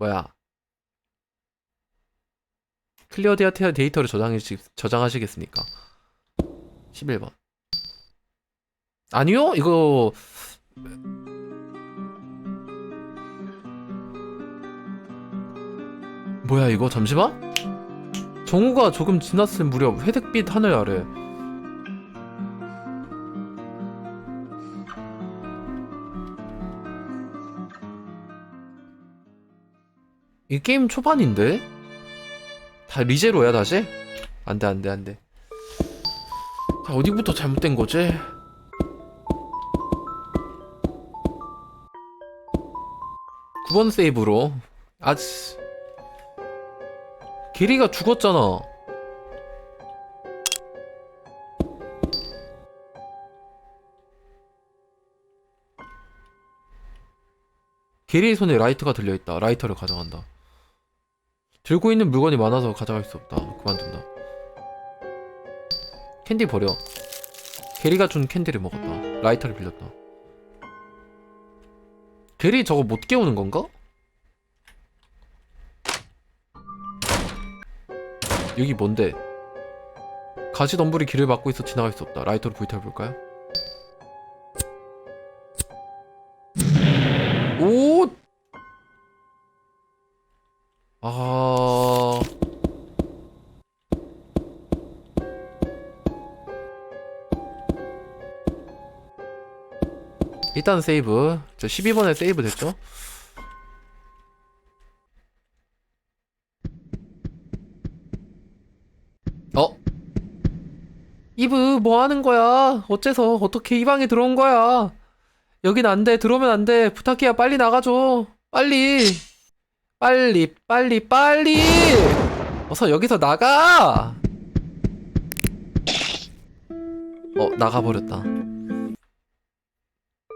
뭐야? 클리어 데이터 데이터를 저장하시, 저장하시겠습니까? 11번. 아니요? 이거 뭐야 이거 잠시만? 정우가 조금 지났을 무렵 회색빛 하늘 아래 이 게임 초반인데? 다 리제로야 다시? 안돼 안돼 안돼 자 어디부터 잘못된 거지? 구번 세이브로 아지 게리가 죽었잖아 게리의 손에 라이터가 들려있다 라이터를 가져간다 들고 있는 물건이 많아서 가져갈 수 없다 그만둔다 캔디 버려 게리가 준 캔디를 먹었다 라이터를 빌렸다 게리 저거 못 깨우는 건가? 여기 뭔데? 가시 덤불이 길을 막고 있어 지나갈 수 없다. 라이터로 불태워 볼까요? 일단 세이브. 저 12번에 세이브 됐죠? 어? 이브 뭐 하는 거야? 어째서 어떻게 이 방에 들어온 거야? 여긴 안 돼. 들어오면 안 돼. 부탁이야. 빨리 나가줘. 빨리. 빨리, 빨리, 빨리. 어서 여기서 나가. 어, 나가버렸다.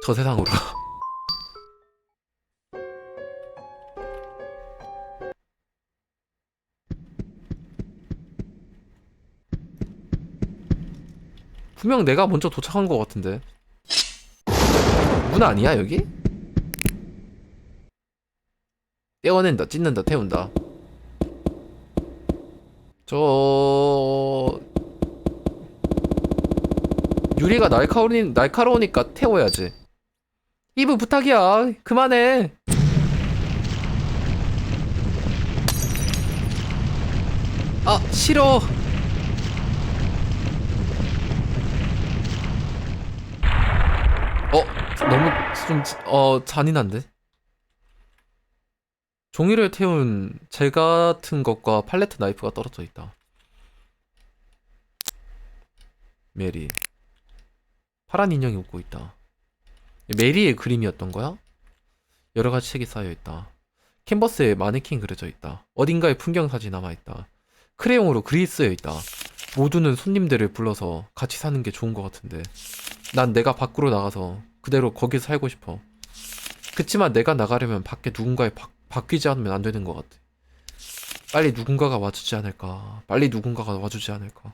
저 세상으로. 분명 내가 먼저 도착한 것 같은데. 문 아니야, 여기? 떼어낸다, 찢는다, 태운다. 저... 유리가 날카로우니, 날카로우니까 태워야지. 이브 부탁이야. 그만해. 아, 싫어. 어, 너무 좀, 어, 잔인한데? 종이를 태운 젤 같은 것과 팔레트 나이프가 떨어져 있다. 메리. 파란 인형이 웃고 있다. 메리의 그림이었던 거야? 여러 가지 책이 쌓여 있다. 캔버스에 마네킹 그려져 있다. 어딘가에 풍경 사진 남아 있다. 크레용으로 글이 쓰여 있다. 모두는 손님들을 불러서 같이 사는 게 좋은 것 같은데. 난 내가 밖으로 나가서 그대로 거기서 살고 싶어. 그치만 내가 나가려면 밖에 누군가에 바, 바뀌지 않으면 안 되는 것 같아. 빨리 누군가가 와주지 않을까. 빨리 누군가가 와주지 않을까.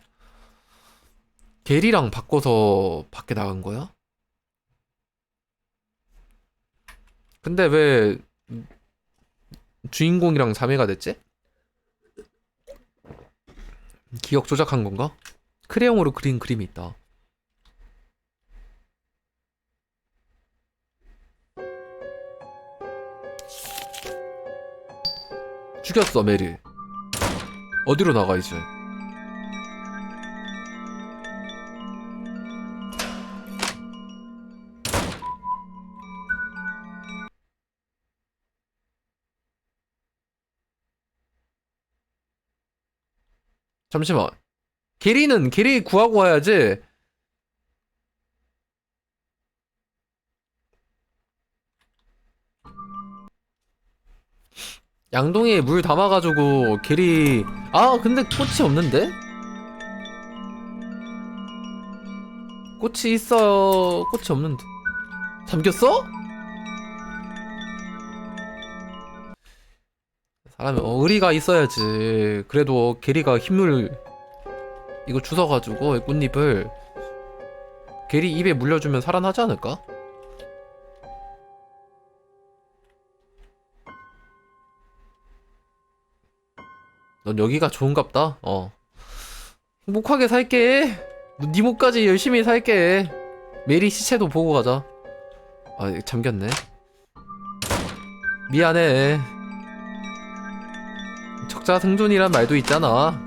게리랑 바꿔서 밖에 나간 거야? 근데 왜 주인공이랑 자매가 됐지? 기억 조작한 건가? 크레용으로 그린 그림이 있다. 죽였어, 메리. 어디로 나가, 이제? 잠시만. 게리는 게리 구하고 와야지. 양동이에 물 담아가지고 게리 아 근데 꽃이 없는데? 꽃이 있어요 꽃이 없는데 잠겼어? 사람이 어, 의리가 있어야지 그래도 게리가 힘을 이거 주워가지고 이 꽃잎을 게리 입에 물려주면 살아나지 않을까? 넌 여기가 좋은갑다. 어. 행복하게 살게. 네 목까지 열심히 살게. 메리 시체도 보고 가자. 아, 잠겼네. 미안해. 적자 생존이란 말도 있잖아.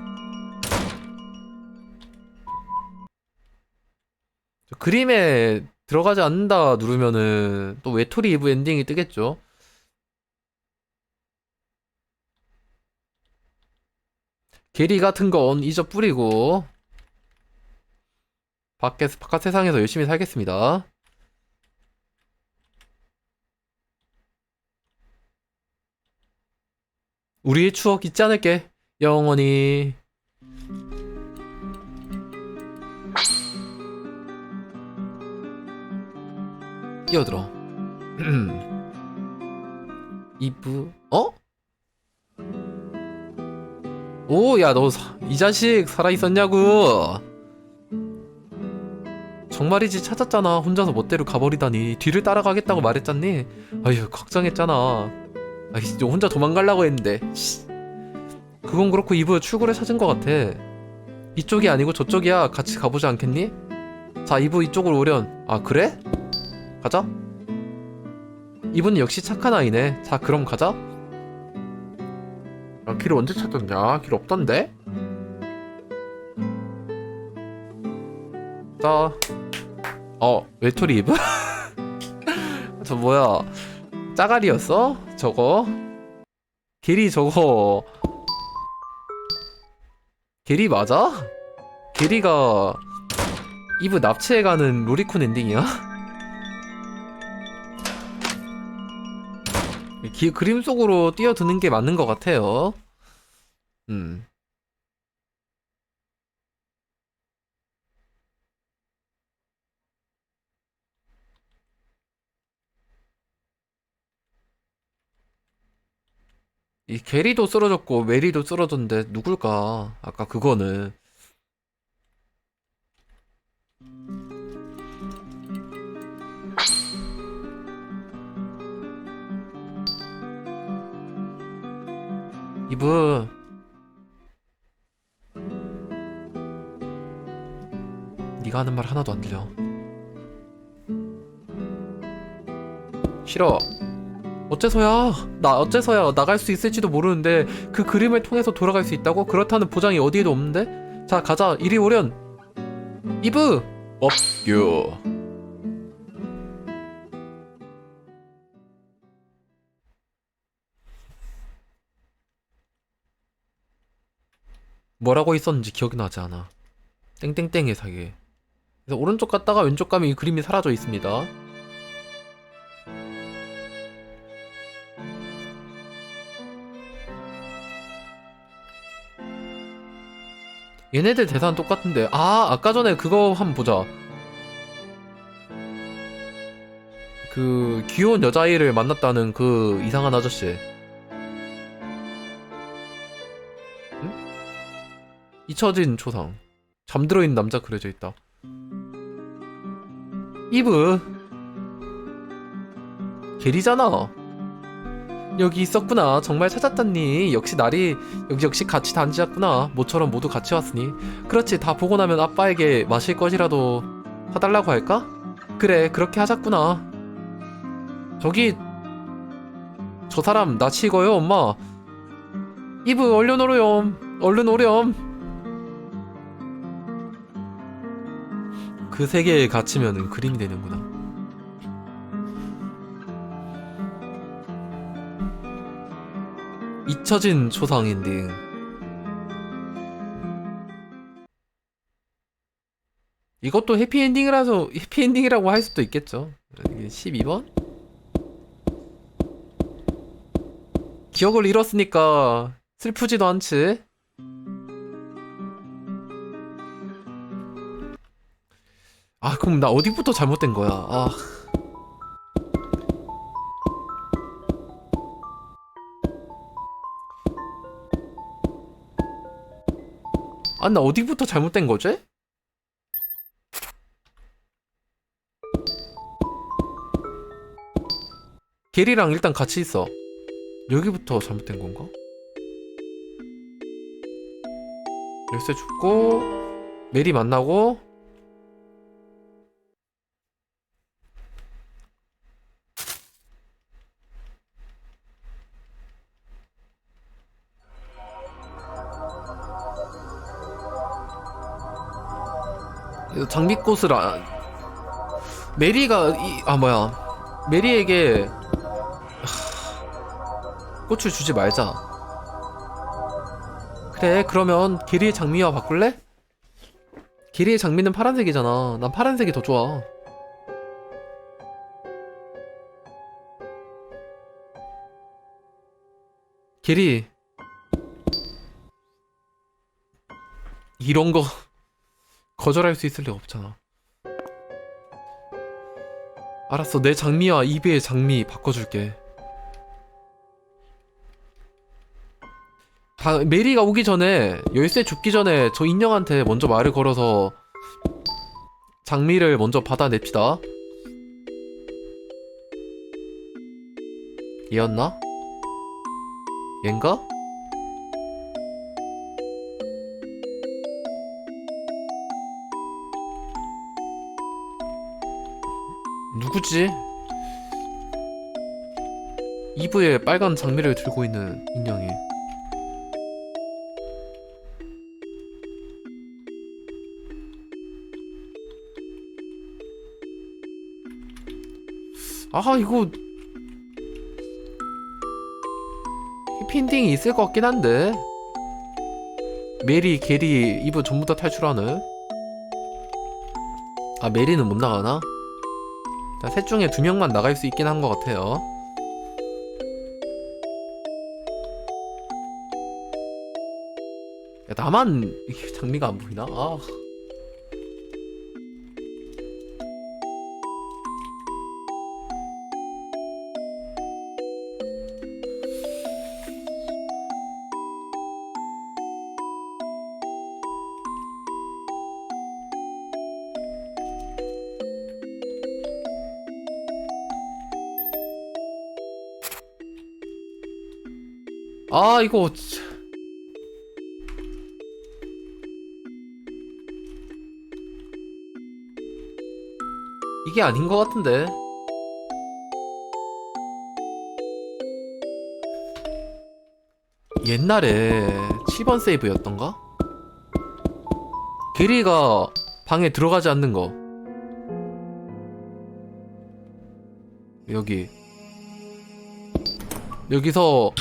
저 그림에 들어가지 않는다 누르면은 또 외톨이 이브 엔딩이 뜨겠죠. 게리 같은 건 잊어 뿌리고 밖에 바깥 세상에서 열심히 살겠습니다. 우리의 추억 잊지 않을게. 영원히. 끼어들어. 이브, 어? 오, 야, 너, 이 자식 살아있었냐고. 정말이지 찾았잖아. 혼자서 멋대로 가버리다니. 뒤를 따라가겠다고 말했잖니? 아휴, 걱정했잖아. 아, 진짜 혼자 도망가려고 했는데. 씨. 그건 그렇고 이브 출구를 찾은 것 같아. 이쪽이 아니고 저쪽이야. 같이 가보지 않겠니? 자, 이브 이쪽으로 오련. 아, 그래? 가자. 이분 역시 착한 아이네. 자, 그럼 가자. 아, 길 언제 찾았냐? 길 없던데? 자, 어, 외톨이 이브? 저 뭐야? 짜가리였어? 저거? 길이 저거 게리 맞아? 게리가 이브 납치해가는 로리콘 엔딩이야? 기, 그림 속으로 뛰어드는 게 맞는 것 같아요. 음. 이 게리도 쓰러졌고 메리도 쓰러졌는데 누굴까? 아까 그거는. 이브 네가 하는 말 하나도 안 들려. 싫어 어째서야? 나 어째서야 나갈 수 있을지도 모르는데 그 그림을 통해서 돌아갈 수 있다고? 그렇다는 보장이 어디에도 없는데? 자 가자. 이리 오련 이브! 업규 뭐라고 있었는지 기억이 나지 않아. 땡땡땡의 사이에. 그래서 오른쪽 갔다가 왼쪽 가면 이 그림이 사라져 있습니다 얘네들 대사는 똑같은데. 아 아까 전에 그거 한번 보자. 그 귀여운 여자아이를 만났다는 그 이상한 아저씨. 응? 잊혀진 초상. 잠들어 있는 남자 그려져 있다. 이브. 게리잖아 여기 있었구나. 정말 찾았다니. 역시 날이 여기 역시 같이 다니셨구나. 모처럼 모두 같이 왔으니. 그렇지. 다 보고 나면 아빠에게 마실 것이라도 사달라고 할까? 그래. 그렇게 하자꾸나. 저기 저 사람 나 치고요, 엄마. 이브 얼른 오렴. 얼른 오렴. 그 세계에 갇히면은 그림이 되는구나. 잊혀진 초상 엔딩. 이것도 해피엔딩이라서 해피엔딩이라고 할 수도 있겠죠. 이게 12번? 기억을 잃었으니까 슬프지도 않지. 아, 그럼 나 어디부터 잘못된 거야? 아. 아, 나 어디부터 잘못된 거지? 게리랑 일단 같이 있어. 여기부터 잘못된 건가? 열쇠 죽고 메리 만나고 장미꽃을 아 메리가 이, 아 뭐야. 메리에게 하, 꽃을 주지 말자. 그래 그러면 게리의 장미와 바꿀래? 게리의 장미는 파란색이잖아. 난 파란색이 더 좋아. 게리 이런 거 거절할 수 있을 리가 없잖아 알았어 내 장미와 이베의 장미 바꿔줄게 다, 메리가 오기 전에 열쇠 죽기 전에 저 인형한테 먼저 말을 걸어서 장미를 먼저 받아냅시다. 얘였나? 얜가? 누구지? 이브에 빨간 장미를 들고 있는 인형이 아 이거 해피엔딩이 있을 것 같긴 한데 메리, 게리, 이브 전부 다 탈출하는 아 메리는 못 나가나? 자, 셋 중에 두 명만 나갈 수 있긴 한 것 같아요 야, 나만 장미가 안 보이나? 아 아 이거. 이게 아닌 것 같은데 옛날에 7번 세이브였던가? 게리가 방에 들어가지 않는 거 여기 여기서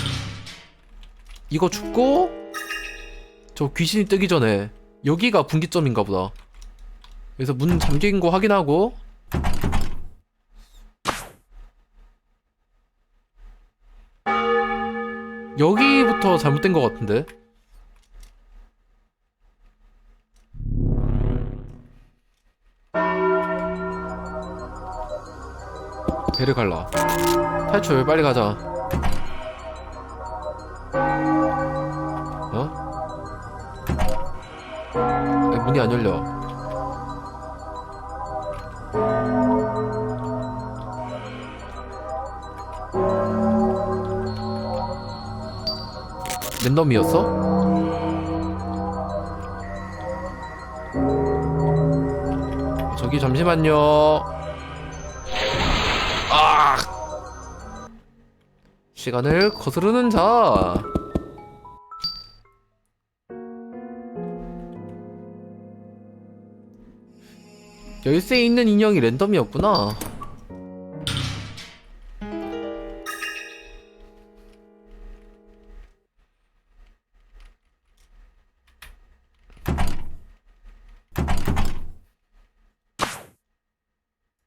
이거 죽고 저 귀신이 뜨기 전에 여기가 분기점인가 보다. 그래서 문 잠긴 거 확인하고 여기부터 잘못된 것 같은데. 배를 갈라. 탈출 빨리 가자. 문이 안 열려. 랜덤이었어? 저기 잠시만요. 아! 시간을 거스르는 자. 열쇠에 있는 인형이 랜덤이었구나.